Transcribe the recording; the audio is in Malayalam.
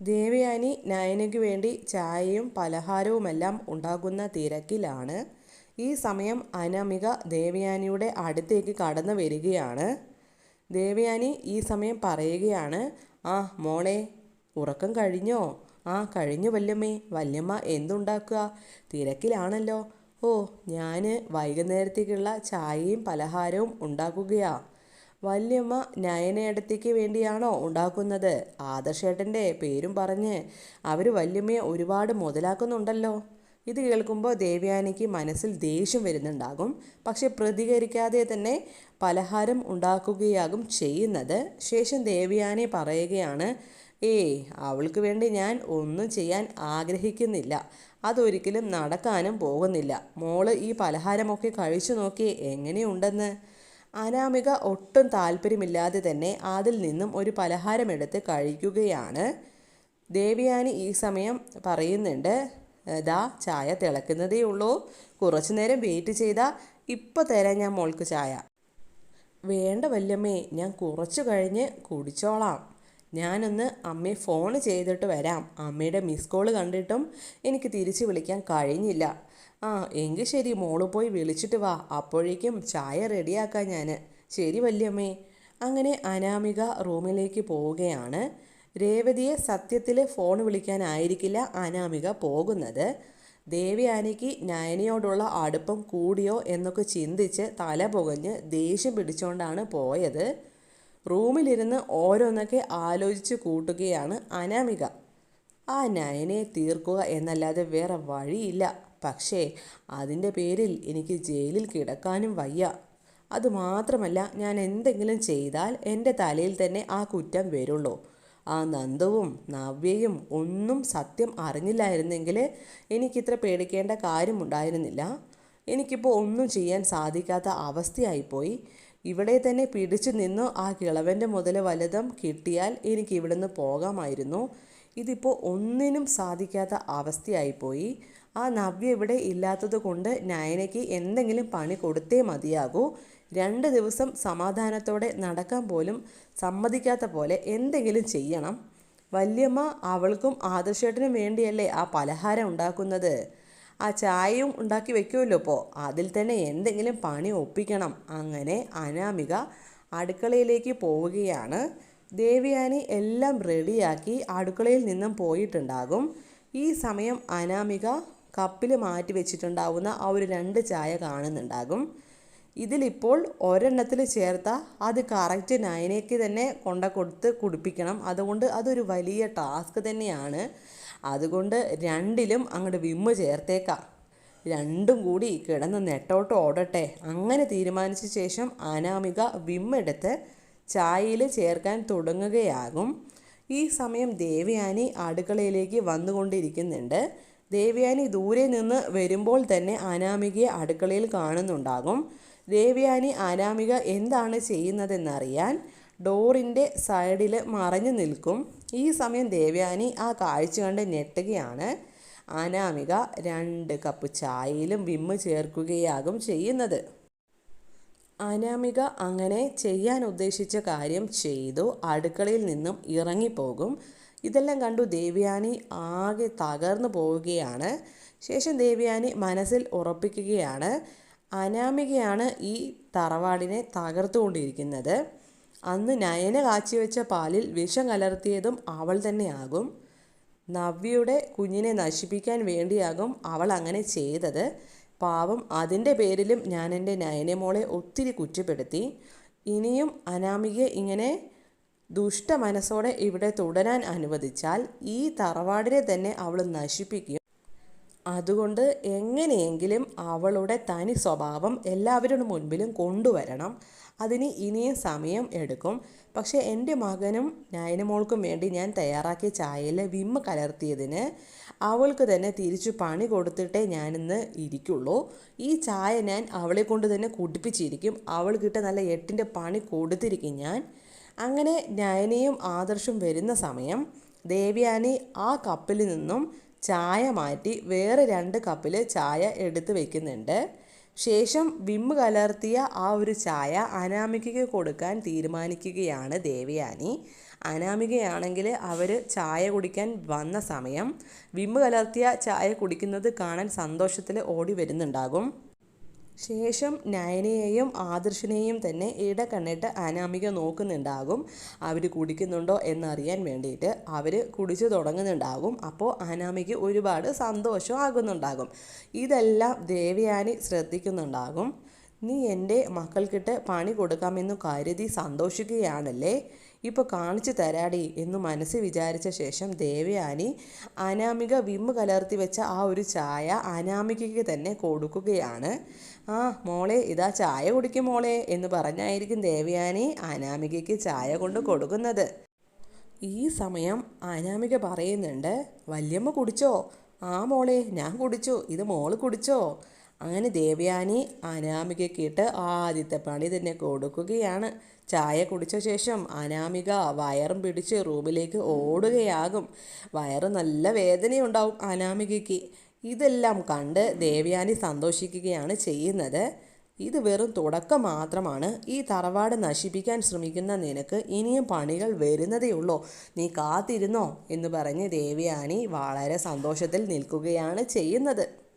ദേവയാനി നയനയ്ക്ക് വേണ്ടി ചായയും പലഹാരവുമെല്ലാം ഉണ്ടാകുന്ന തിരക്കിലാണ്. ഈ സമയം അനമിക ദേവയാനിയുടെ അടുത്തേക്ക് കടന്നു വരികയാണ്. ദേവയാനി ഈ സമയം പറയുകയാണ് ആ മോളെ ഉറക്കം കഴിഞ്ഞോ? ആ കഴിഞ്ഞു വല്യമ്മേ. വല്യമ്മ എന്തുണ്ടാക്കുക? തിരക്കിലാണല്ലോ. ഓ ഞാൻ വൈകുന്നേരത്തേക്കുള്ള ചായയും പലഹാരവും ഉണ്ടാക്കുകയാ. വല്യമ്മ നയനയടത്തേക്ക് വേണ്ടിയാണോ ഉണ്ടാക്കുന്നത്? ആദർശേട്ടന്റെ പേരും പറഞ്ഞ് അവർ വല്യമ്മയെ ഒരുപാട് മുതലാക്കുന്നുണ്ടല്ലോ. ഇത് കേൾക്കുമ്പോൾ ദേവ്യാനിക്ക് മനസ്സിൽ ദേഷ്യം വരുന്നുണ്ടാകും. പക്ഷെ പ്രതികരിക്കാതെ തന്നെ പലഹാരം ഉണ്ടാക്കുകയാകും ചെയ്യുന്നത്. ശേഷം ദേവ്യാനെ പറയുകയാണ് ഏയ് അവൾക്ക് വേണ്ടി ഞാൻ ഒന്നും ചെയ്യാൻ ആഗ്രഹിക്കുന്നില്ല. അതൊരിക്കലും നടക്കാനും പോകുന്നില്ല. മോൾ ഈ പലഹാരമൊക്കെ കഴിച്ചു നോക്കി എങ്ങനെയുണ്ടെന്ന്? അനാമിക ഒട്ടും താല്പര്യമില്ലാതെ തന്നെ അതിൽ നിന്നും ഒരു പലഹാരമെടുത്ത് കഴിക്കുകയാണ്. ദേവിയാനി ഈ സമയം പറയുന്നുണ്ട് ദാ ചായ തിളക്കുന്നതേ ഉള്ളൂ. കുറച്ചു നേരം വെയിറ്റ് ചെയ്താൽ ഇപ്പോൾ തരാം ഞാൻ മോൾക്ക് ചായ. വേണ്ട വല്യമ്മേ ഞാൻ കുറച്ചു കഴിഞ്ഞ് കുടിച്ചോളാം. ഞാനൊന്ന് അമ്മയെ ഫോൺ ചെയ്തിട്ട് വരാം. അമ്മയുടെ മിസ് കോൾ കണ്ടിട്ടും എനിക്ക് തിരിച്ച് വിളിക്കാൻ കഴിഞ്ഞില്ല. ആ എങ്കിൽ ശരി മോൾ പോയി വിളിച്ചിട്ട് വാ. അപ്പോഴേക്കും ചായ റെഡിയാക്കാം ഞാൻ ശരി വല്യമ്മേ. അങ്ങനെ അനാമിക റൂമിലേക്ക് പോവുകയാണ്. രേവതിയെ സത്യത്തിൽ ഫോൺ വിളിക്കാനായിരിക്കില്ല അനാമിക പോകുന്നത്. ദേവിയാനിക്ക് നയനയോടുള്ള അടുപ്പം കൂടിയോ എന്നൊക്കെ ചിന്തിച്ച് തല പുകഞ്ഞ് ദേഷ്യം പിടിച്ചുകൊണ്ടാണ് പോയത്. റൂമിലിരുന്ന് ഓരോന്നൊക്കെ ആലോചിച്ച് കൂട്ടുകയാണ് അനാമിക. ആ നയനെ തീർക്കുക എന്നല്ലാതെ വേറെ വഴിയില്ല. പക്ഷേ അതിന്റെ പേരിൽ എനിക്ക് ജയിലിൽ കിടക്കാനും വയ്യ. അതുമാത്രമല്ല ഞാൻ എന്തെങ്കിലും ചെയ്താൽ എന്റെ തലയിൽ തന്നെ ആ കുറ്റം വരുള്ളൂ. ആ നന്ദവും നവ്യയും ഒന്നും സത്യം അറിഞ്ഞില്ലായിരുന്നെങ്കിൽ എനിക്കിത്ര പേടിക്കേണ്ട കാര്യമുണ്ടായിരുന്നില്ല. എനിക്കിപ്പോൾ ഒന്നും ചെയ്യാൻ സാധിക്കാത്ത അവസ്ഥയായിപ്പോയി. ഇവിടെ തന്നെ പിടിച്ചു നിന്ന് ആ കിളവന്റെ മുതൽ വലുതും കിട്ടിയാൽ എനിക്ക് ഇവിടുന്ന് പോകാമായിരുന്നു. ഇതിപ്പോൾ ഒന്നിനും സാധിക്കാത്ത അവസ്ഥയായിപ്പോയി. ആ നവ്യ ഇവിടെ ഇല്ലാത്തത് കൊണ്ട് നയനയ്ക്ക് എന്തെങ്കിലും പണി കൊടുത്തേ മതിയാകൂ. രണ്ട് ദിവസം സമാധാനത്തോടെ നടക്കാൻ പോലും സമ്മതിക്കാത്ത പോലെ എന്തെങ്കിലും ചെയ്യണം. വല്യമ്മ അവൾക്കും ആദർശേട്ടനും വേണ്ടിയല്ലേ ആ പലഹാരം ഉണ്ടാക്കുന്നത്? ആ ചായയും ഉണ്ടാക്കി വെക്കുമല്ലോ ഇപ്പോൾ അതിൽ തന്നെ എന്തെങ്കിലും പണി ഒപ്പിക്കണം. അങ്ങനെ അനാമിക അടുക്കളയിലേക്ക് പോവുകയാണ്. ദേവിയാനി എല്ലാം റെഡിയാക്കി അടുക്കളയിൽ നിന്നും പോയിട്ടുണ്ടാകും. ഈ സമയം അനാമിക കപ്പിൽ മാറ്റി വെച്ചിട്ടുണ്ടാവുന്ന ആ ഒരു രണ്ട് ചായ കാണുന്നുണ്ടാകും. ഇതിലിപ്പോൾ ഒരെണ്ണത്തിൽ ചേർത്ത അത് കറക്റ്റ് നയനയ്ക്ക് തന്നെ കൊണ്ട കൊടുത്ത് കുടിപ്പിക്കണം. അതുകൊണ്ട് അതൊരു വലിയ ടാസ്ക് തന്നെയാണ്. അതുകൊണ്ട് രണ്ടിലും അങ്ങോട്ട് വിമ്മ് ചേർത്തേക്കാം. രണ്ടും കൂടി കിടന്ന് നെട്ടോട്ട് ഓടട്ടെ. അങ്ങനെ തീരുമാനിച്ച ശേഷം അനാമിക വിമ്മെടുത്ത് ചായയിൽ ചേർക്കാൻ തുടങ്ങുകയാകും. ഈ സമയം ദേവയാനി അടുക്കളയിലേക്ക് വന്നുകൊണ്ടിരിക്കുന്നുണ്ട്. ദേവയാനി ദൂരെ നിന്ന് വരുമ്പോൾ തന്നെ അനാമികയെ അടുക്കളയിൽ കാണുന്നുണ്ടാകും. ദേവയാനി അനാമിക എന്താണ് ചെയ്യുന്നതെന്നറിയാൻ ഡോറിന്റെ സൈഡിൽ മറഞ്ഞു നിൽക്കും. ഈ സമയം ദേവയാനി ആ കാഴ്ച കണ്ട് ഞെട്ടുകയാണ്. അനാമിക രണ്ട് കപ്പ് ചായയിലും വിമ്മ് ചേർക്കുകയാകും ചെയ്യുന്നത്. അനാമിക അങ്ങനെ ചെയ്യാൻ ഉദ്ദേശിച്ച കാര്യം ചെയ്തു. അടുക്കളയിൽ നിന്നും ഇറങ്ങിപ്പോകും. ഇതെല്ലാം കണ്ടു ദേവയാനി ആകെ തകർന്നു പോവുകയാണ്. ശേഷം ദേവയാനി മനസ്സിൽ ഉറപ്പിക്കുകയാണ് അനാമികയാണ് ഈ തറവാടിനെ തകർത്തുകൊണ്ടിരിക്കുന്നത്. അന്ന് നയന കാച്ചിവെച്ച പാലിൽ വിഷം കലർത്തിയതും അവൾ തന്നെയാകും. നവ്യയുടെ കുഞ്ഞിനെ നശിപ്പിക്കാൻ വേണ്ടിയാകും അവൾ അങ്ങനെ ചെയ്തത്. പാവം അതിന്റെ പേരിലും ഞാൻ എന്റെ നയനമോളെ ഒത്തിരി കുറ്റപ്പെടുത്തി. ഇനിയും അനാമികയെ ഇങ്ങനെ ദുഷ്ട മനസ്സോടെ ഇവിടെ തുടരാൻ അനുവദിച്ചാൽ ഈ തറവാടിനെ തന്നെ അവൾ നശിപ്പിക്കും. അതുകൊണ്ട് എങ്ങനെയെങ്കിലും അവളുടെ തനി സ്വഭാവം എല്ലാവരുടെ മുൻപിലും കൊണ്ടുവരണം. അതിന് ഇനിയും സമയം എടുക്കും. പക്ഷേ എന്റെ മകനും നയനമോൾക്കും വേണ്ടി ഞാൻ തയ്യാറാക്കിയ ചായയിൽ വിമ്മ കലർത്തിയതിന് അവൾക്ക് തന്നെ തിരിച്ചു പണി കൊടുത്തിട്ടേ ഞാനിന്ന് ഇരിക്കുള്ളൂ. ഈ ചായ ഞാൻ അവളെ കൊണ്ട് തന്നെ കുടിപ്പിച്ചിരിക്കും. അവൾ കിട്ട നല്ല എട്ടിന്റെ പണി കൊടുത്തിരിക്കും ഞാൻ. അങ്ങനെ നയനയും ആദർശും വരുന്ന സമയം ദേവ്യാനി ആ കപ്പിൽ നിന്നും ചായ മാറ്റി വേറെ രണ്ട് കപ്പിൽ ചായ എടുത്ത് വെക്കുന്നുണ്ട്. ശേഷം വിമ്മ് കലർത്തിയ ആ ഒരു ചായ അനാമികയ്ക്ക് കൊടുക്കാൻ തീരുമാനിക്കുകയാണ് ദേവയാനി. അനാമികയാണെങ്കിൽ അവർ ചായ കുടിക്കാൻ വന്ന സമയം വിമ്മ് കലർത്തിയ ചായ കുടിക്കുന്നത് കാണാൻ സന്തോഷത്തിൽ ഓടി വരുന്നുണ്ടാകും. ശേഷം നയനയെയും ആദർശിനെയും തന്നെ ഇടക്കണ്ണിട്ട് അനാമിക നോക്കുന്നുണ്ടാകും. അവർ കുടിക്കുന്നുണ്ടോ എന്നറിയാൻ വേണ്ടിയിട്ട് അവർ കുടിച്ചു തുടങ്ങുന്നുണ്ടാകും. അപ്പോൾ അനാമിക്ക് ഒരുപാട് സന്തോഷം ആകുന്നുണ്ടാകും. ഇതെല്ലാം ദേവയാനി ശ്രദ്ധിക്കുന്നുണ്ടാകും. നീ എന്റെ മക്കൾക്കിട്ട് പണി കൊടുക്കാമെന്നു കരുതി സന്തോഷിക്കുകയാണല്ലേ? ഇപ്പോൾ കാണിച്ചു തരാടി എന്ന് മനസ്സ് വിചാരിച്ച ശേഷം ദേവയാനി അനാമിക വിമ്മ് കലർത്തി വെച്ച ആ ഒരു ചായ അനാമികയ്ക്ക് തന്നെ കൊടുക്കുകയാണ്. ആ മോളെ ഇതാ ചായ കുടിക്കും മോളെ എന്ന് പറഞ്ഞായിരിക്കും ദേവയാനി അനാമികയ്ക്ക് ചായ കൊണ്ട് കൊടുക്കുന്നത്. ഈ സമയം അനാമിക പറയുന്നുണ്ട് വല്യമ്മ കുടിച്ചോ? ആ മോളെ ഞാൻ കുടിച്ചു. ഇത് മോൾ കുടിച്ചോ? അങ്ങനെ ദേവയാനി അനാമികയ്ക്കിട്ട് ആദ്യത്തെ പണി തന്നെ കൊടുക്കുകയാണ്. ചായ കുടിച്ച ശേഷം അനാമിക വയറും പിടിച്ച് റൂമിലേക്ക് ഓടുകയാകും. വയറ് നല്ല വേദനയുണ്ടാവും അനാമികയ്ക്ക്. ഇതെല്ലാം കണ്ട് ദേവയാനി സന്തോഷിക്കുകയാണ് ചെയ്യുന്നത്. ഇത് വെറും തുടക്കം മാത്രമാണ്. ഈ തറവാട് നശിപ്പിക്കാൻ ശ്രമിക്കുന്ന നിനക്ക് ഇനിയും പണികൾ വരുന്നതേ ഉള്ളൂ. നീ കാത്തിരുന്നോ? എന്ന് പറഞ്ഞ് ദേവയാനി വളരെ സന്തോഷത്തിൽ നിൽക്കുകയാണ് ചെയ്യുന്നത്.